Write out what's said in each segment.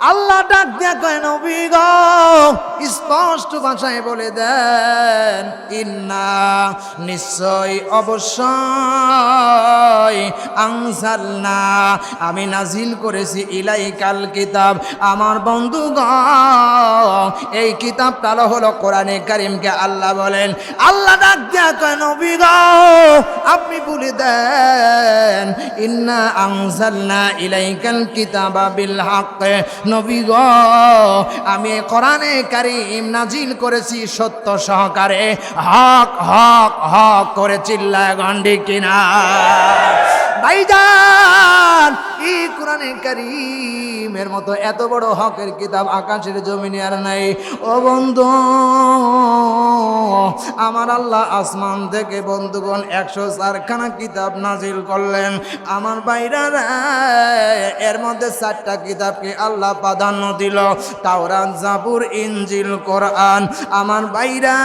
আল্লাহ ডাক কয়, নবী গো, স্পষ্ট ভাষায় বলে দেন, ইন্না নিশ্চয় অবশ্যই আনসালনা আমি নাজিল করেছি ইলাইকাল কিতাব। আমার বন্ধু এই কিতাব কিতাবটা হলো কোরআনে কারিমকে আল্লাহ বলেন। আল্লাহ ডাক কয়, নবী গো, আপনি বলে দেন, ইন্না আনসালনা ইলাইকাল কিতাবা বিল হক। নবী গ, আমি কোরআনে কারিম নাজিল করেছি সত্য সহকারে। হক হক হক করে চিল্লায় গন্ডি কিনা। ভাইজান কোরআনে কারিমের মতো এত বড় হকের কিতাব আকাশের জমিনে আর নাই। ও বন্ধু, আমার আল্লাহ আসমান থেকে বন্ধুগণ একশো চারখানা কিতাব নাজিল করলেন। আমার বাইরারা এর মধ্যে চারটা কিতাবকে আল্লাহ প্রাধান্য দিল। তাওরান জাবুর ইঞ্জিল কোরআন। আমার বাইরা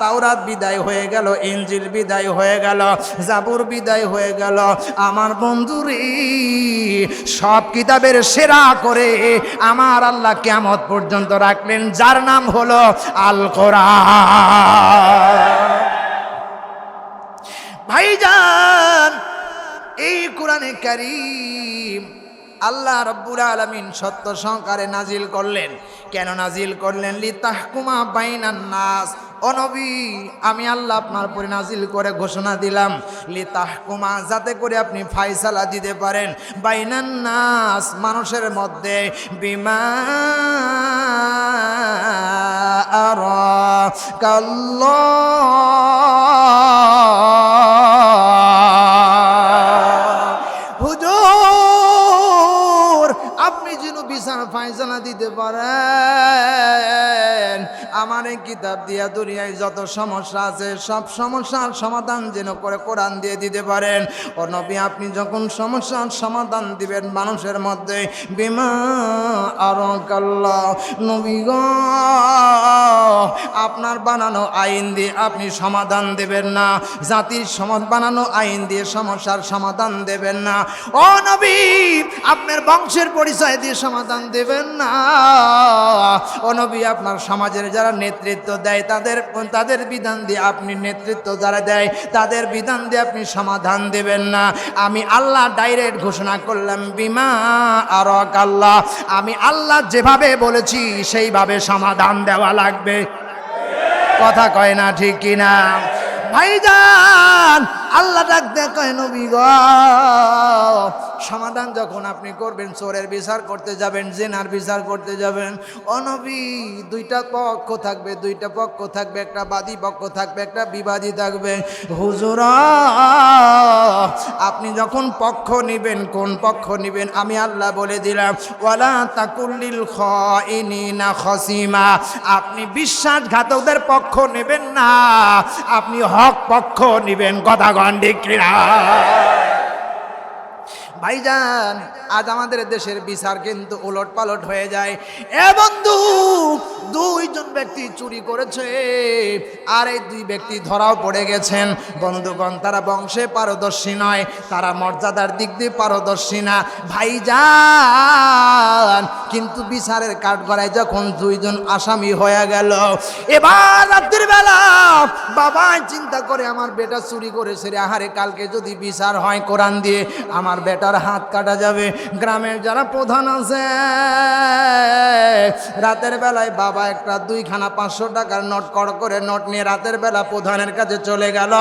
তাওরাত বিদায় হয়ে গেল ইঞ্জিল বিদায় হয়ে গেল, জাবুর বিদায় হয়ে গেল। আমার বন্ধুরে সব কিতাবের সেরা করে আমার আল্লাহ কেমত পর্যন্ত রাখলেন, যার নাম হলো আল কোরআন ভাইজান, এই কোরআনে কারিম আল্লাহ রব্বুল আলমিন সত্য সহকারে নাজিল করলেন। কেন নাজিল করলেন? লি তাহকুমা বাইনান নাস। ও নবী, আমি আল্লাহ আপনার পরে নাজিল করে ঘোষণা দিলাম লি তাহকুমা যাতে করে আপনি ফাইসালা দিতে পারেন। বাইনান নাস, মানুষের মধ্যে বিমা আর হুজুর, আপনি যেন বিচার ফাইসালা দিতে পারেন। আমার এই কিতাব দিয়া দুনিয়ায় যত সমস্যা আছে, সব সমস্যার সমাধান যেন করে কোরআন দিয়ে দিতে পারেন। ও নবী, আপনি যখন সমস্যার সমাধান দিবেন মানুষের মধ্যে, বিমা আর কাল্লা নবী গো, আপনার বানানো আইন দিয়ে আপনি সমাধান দেবেন না, জাতির সমাজ বানানো আইন দিয়ে সমস্যার সমাধান দেবেন না। ও নবী আপনার বংশের পরিচয় দিয়ে সমাধান দেবেন না। ও নবী, আপনার সমাজের যারা নেতৃত্ব দেয়, তাদের তাদের বিধান দিয়ে আপনি নেতৃত্ব যারা দেয়, তাদের বিধান দিয়ে আপনি সমাধান দেবেন না। আমি আল্লাহ ডাইরেক্ট ঘোষণা করলাম, বিমা আর আল্লাহ। আমি আল্লাহ যেভাবে বলেছি, সেইভাবে সমাধান দেওয়া লাগবে। কথা কয় না ঠিক কিনা? ভাইজান, আল্লাহ ডাক দেয়, কয় নবী গ সমাধান যখন আপনি করবেন, চোরের বিচার করতে যাবেন, জেনার বিচার করতে যাবেন, অনবী, দুইটা পক্ষ থাকবে, দুইটা পক্ষ থাকবে, একটা বাদী পক্ষ থাকবে, একটা বিবাদী থাকবে। হুজুরা, আপনি যখন পক্ষ নিবেন, কোন পক্ষ নিবেন, আমি আল্লাহ বলে দিলাম, ওয়ালা তাকুল্লিল না খসিমা, আপনি বিশ্বাসঘাতকদের পক্ষ নেবেন না, আপনি হক পক্ষ নিবেন, কথা গন্ডিক ভাইজান, আজ আমাদের দেশের বিচার কিন্তু উলট পালট হয়ে যায়। এ বন্ধু, দুইজন ব্যক্তি চুরি করেছে, আর এই দুই ব্যক্তি ধরাও পড়ে গেছেন। বন্ধুগণ, তারা বংশে পারদর্শী নয়, তারা মর্যাদার দিক দিয়ে পারদর্শী না। ভাইজান, কিন্তু বিচারের কাঠগড়ায় যখন দুইজন আসামি হয়ে গেল, এবার রাত্রির বেলা বাবা চিন্তা করে, আমার বেটা চুরি করেছে রে, আহারে, কালকে যদি বিচার হয় কোরআন দিয়ে, আমার বেটার হাত কাটা যাবে। গ্রামের যারা প্রধান আছে, রাতের বেলায় বাবা একটা দুইখানা পাঁচশো টাকার নোট কড় করে নোট নিয়ে রাতের বেলা প্রধানের কাছে চলে গেল।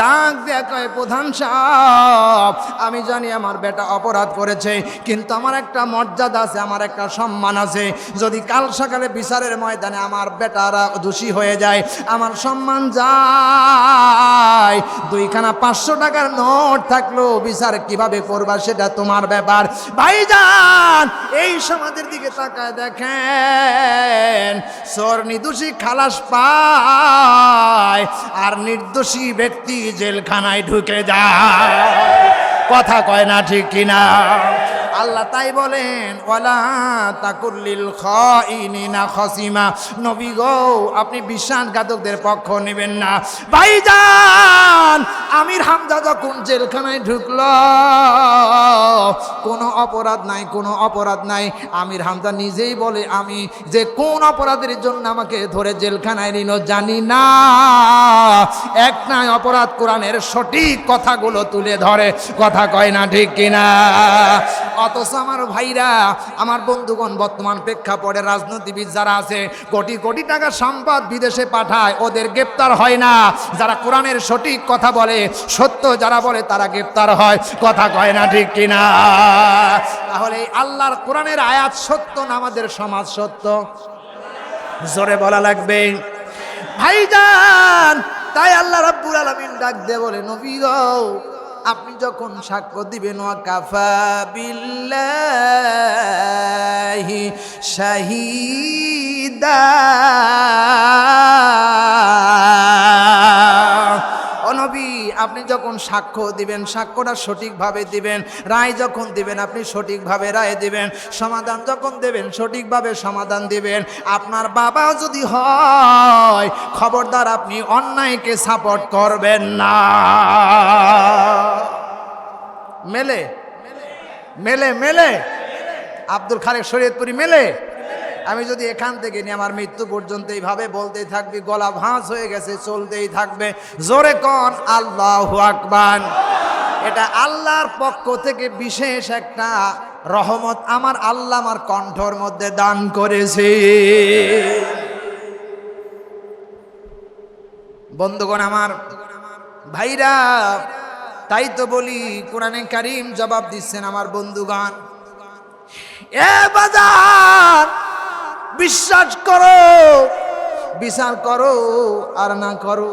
ডাক দিয়ে কয়, প্রধান সাহেব, আমি জানি আমার বেটা অপরাধ করেছে, কিন্তু আমার একটা মর্যাদা আছে, আমার একটা সম্মান আছে। যদি কাল সকালে বিচারের ময়দানে আমার বেটারা দোষী হয়ে যায়, আমার সম্মান যায়। দুইখানা পাঁচশো টাকার নোট থাকল, বিচার কীভাবে করবা সেটা তোমার ব্যাপার। ভাইজান, এই সমাজের দিকে তাকায় দেখেন সর নির্দোষী খালাস পায়, আর নির্দোষী ব্যক্তি জেলখানায় ঢুকে যায়। কথা কয় না ঠিক কিনা? আল্লাহ তাই বলেন, ওয়ালা তাকুল্লিল খাইনিনা খসিমা। নবী গো, আপনি বিশ্বাসঘাতকদের পক্ষ নেবেন না। ভাইজান, আমির হামজা যখন জেলখানায় ঢুকলো out. কোনো অপরাধ নাই, কোনো অপরাধ নাই। আমির হামজা নিজেই বলে, আমি যে কোন অপরাধের জন্য আমাকে ধরে জেলখানায় নিল জানি না। এক নাই অপরাধ কোরআনের সঠিক কথাগুলো তুলে ধরে। কথা কয় না ঠিক কিনা? অথচ আমার ভাইরা, আমার বন্ধুগণ বর্তমান প্রেক্ষাপটে রাজনীতিবিদ যারা আছে, কোটি কোটি টাকা সম্পদ বিদেশে পাঠায়, ওদের গ্রেপ্তার হয় না। যারা কোরআনের সঠিক কথা বলে, সত্য যারা বলে, তারা গ্রেপ্তার হয়। কথা কয় না ঠিক কিনা? তাহলে আল্লাহর কোরআনের আয়াত সত্য না আমাদের সমাজ সত্য? জোরে বলা লাগবে। ভাইজান, তাই আল্লাহ রাব্বুল আলামিন ডাক দিয়ে বলে, নবী আপনি যখন সাক্ষ্য দিবেন ওয়া কাফা বিল্লাহি শাহিদা। ও নবী, আপনি যখন সাক্ষ্য দিবেন, সাক্ষ্যটা সঠিকভাবে দিবেন, রায় যখন দিবেন, আপনি সঠিকভাবে রায় দিবেন, সমাধান যখন দেবেন, সঠিকভাবে সমাধান দিবেন। আপনার বাবা যদি হয়, খবরদার আপনি অন্যায়কে সাপোর্ট করবেন না। মেলে মেলে মেলে। আব্দুল খালেক শরীয়তপুরি মেলে। আমি যদি এখান থেকে নিয়ে আমার মৃত্যু পর্যন্ত এইভাবে বলতেই থাকবি, গলা ভাঁজ হয়ে গেছে, চলতেই থাকবে। জোরে কন, আল্লাহ আকবার। এটা আল্লাহর পক্ষ থেকে বিশেষ একটা রহমত আমার আল্লাহ আমার কণ্ঠর মধ্যে দান করেছে। বন্ধুগণ আমার ভাইরা, তাই তো বলি, কোরআনে কারিম জবাব দিচ্ছেন আমার বন্ধুগণ। এ বাজার বিশ্বাস করো। বিচার করো আর না করো,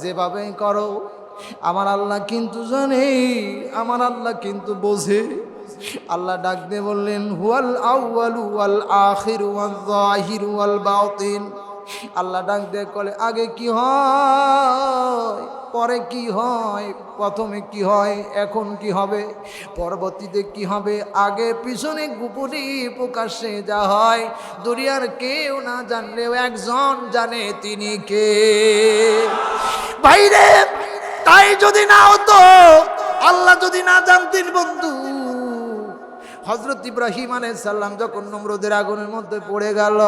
যেভাবে করো। আমার আল্লাহ কিন্তু জানে, আমার আল্লাহ কিন্তু বোঝে। আল্লাহ ডাক দিয়ে বললেন, হুয়াল আউয়াল ওয়াল আখির ওয়াল জাহির ওয়াল বাতিন। আল্লাহ ডাক দিয়ে কলে, আগে কি হয়? পরে কি হয়? প্রথমে কি হয়? এখন কি হবে? পরবর্তীতে কি হবে? আগে পিছনে গুপুরি প্রকাশ্যে যা হয়। দুনিয়ার কেউ না জানলেও একজন জানে তিনি কে। বাইরে তাই যদি না হতো, আল্লাহ যদি না জানতেন বন্ধু হজরত ইব্রাহিম সাল্লাম যখন নমরুদের আগুনের মধ্যে পড়ে গেল,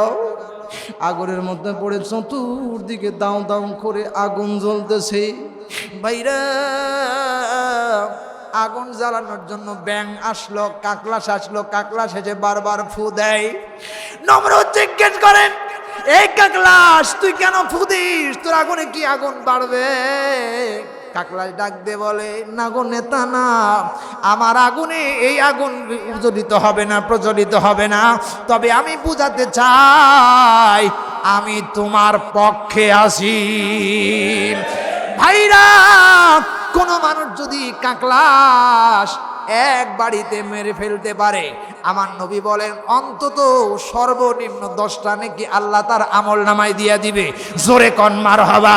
আগুনের মধ্যে পড়ে চতুর্দিকে দাও দাও করে আগুন জ্বলতেছে। বাইরা আগুন জ্বালানোর জন্য ব্যাং আসলো কাকলাস আসলো কাকলাস এসে বারবার ফু দেয়। নমরুদ জিজ্ঞেস করেন, এই কাকলাস, তুই কেন ফু দিস? তোর আগুনে কি আগুন বাড়বে? কাকলাস ডাক দে বলে, না গো নেতা না, আমার আগুনে এই আগুন প্রজ্বলিত হবে না, প্রজ্বলিত হবে না। তবে আমি বুঝাতে চাই, আমি তোমার পক্ষে আসি ভাইরা, কোনো মানুষ যদি কাকলাস এক বাড়িতে মেরে ফেলতে পারে, আমার নবী বলেন, অন্তত সর্বনিম্ন দশটা নাকি আল্লাহ তার আমল নামায় দিয়া দিবে। জোরে কনমার হবা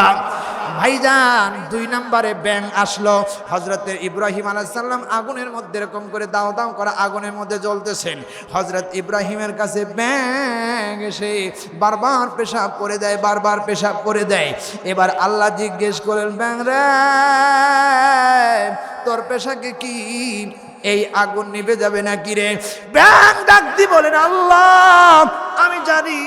ভাইজান, দুই নম্বরে ব্যাং আসলো। হজরতের ইব্রাহিম আলাইসাল্লাম আগুনের মধ্যে এরকম করে দাও দাও করা আগুনের মধ্যে জ্বলতেছেন। হজরত ইব্রাহিমের কাছে ব্যাং এসে বারবার পেশাব করে দেয়, বারবার পেশাব করে দেয়। এবার আল্লাহ জিজ্ঞেস করেন ব্যাং রে, তোর পেশাকে কি এই আগুন নিভে যাবে না কি রে? ব্যাং ডাক দি বলেন আল্লাহ, আমি জানি।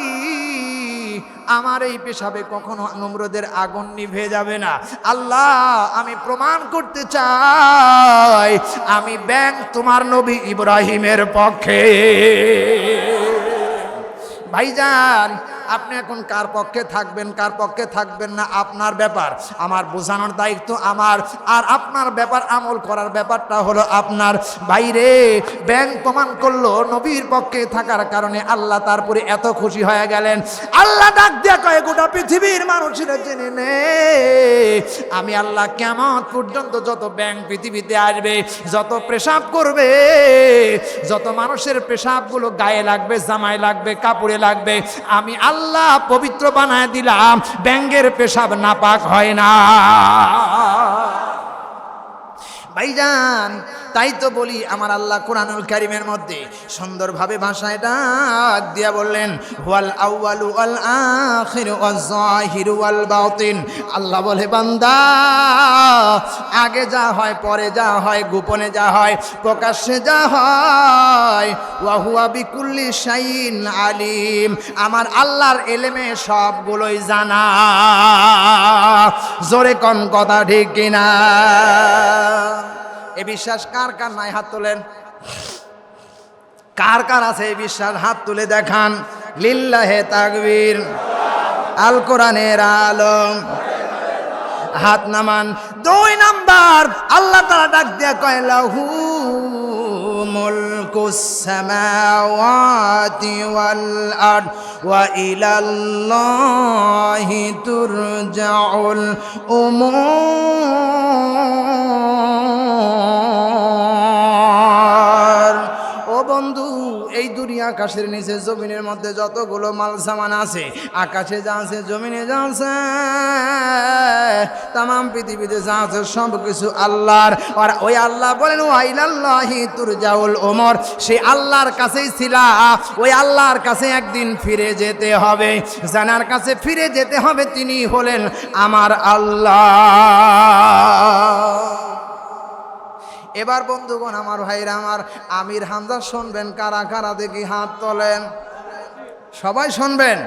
আমার এই পেশাবে কখনো নম্রদের আগুন নিভে যাবে না। আল্লাহ, আমি প্রমাণ করতে চাই, আমি ব্যাংক তোমার নবী ইব্রাহিমের পক্ষে। ভাইজান আপনি এখন কার পক্ষে থাকবেন, কার পক্ষে থাকবেন না, আপনার ব্যাপার। আমার বোঝানোর দায়িত্ব আমার। আর আপনার ব্যাপার, আমল করার ব্যাপারটা হলো আপনার বাইরে। ব্যাংক প্রমাণ করল নবীর পক্ষে থাকার কারণে আল্লাহ তারপরে এত খুশি হয়ে গেলেন। আল্লাহ ডাক দিয়া কয়ে, গোটা পৃথিবীর মানুষেরা জেনে নে। আমি আল্লাহ কেমন পর্যন্ত যত ব্যাংক পৃথিবীতে আসবে, যত পেশাব করবে, যত মানুষের পেশাবগুলো গায়ে লাগবে, জামায় লাগবে, কাপড়ে লাগবে, আমি আল্লাহ পবিত্র বানায় দিলাম ব্যাঙ্গের পেশাব নাপাক হয় না। ভাইজান, তাই তো বলি আমার আল্লাহ কোরআনুল কারিমের মধ্যে সুন্দরভাবে ভাষায় ডাক দিয়া বললেন ওয়াল আউয়ালু ওয়াল আখির ওয়াল জাহিরু ওয়াল বাতিন। আল্লাহ বলে, বান্দা, আগে যা হয়, পরে যা হয়, গোপনে যা হয়, প্রকাশ্যে যা হয় ওয়াহুয়া বিকুল্লি শাইন আলিম। আমার আল্লাহর এলেমে সবগুলোই জানা। জোরে কন কথা ঠিক কিনা? এ বিশ্বাস কার কার নাই হাত তোলেন? কার কার আছে এই বিশ্বাস? হাত তুলে দেখান। লিল্লাহে তাকবীর। আল কোরআনের আলম। হাত নামান। দুই নাম্বার। আল্লাহ তারা ডাক দিয়া কয়, লাহু। ملك السماوات والأرض وإلى الله ترجع الأمور. দুনিয়া আকাশের নিচে, জমিনের মধ্যে যতগুলো মাল সামান আছে, আকাশে যা আছে, জমিনে যা আছে তাম পৃথিবীতে যা আছে সব কিছু আল্লাহর। আর ওই আল্লাহ বলেন ও আইলাল্লাহি তুরজাউল ওমর সেই আল্লাহর কাছেই ছিলা। ওই আল্লাহর কাছে একদিন ফিরে যেতে হবে। জানার কাছে ফিরে যেতে হবে, তিনি হলেন আমার আল্লাহ। এবার বন্ধুগণ, আমার ভাইরা, আমার আমির হামজা শুনবেন, কারা কারা দেখি হাত তোলেন? সবাই শুনবেন?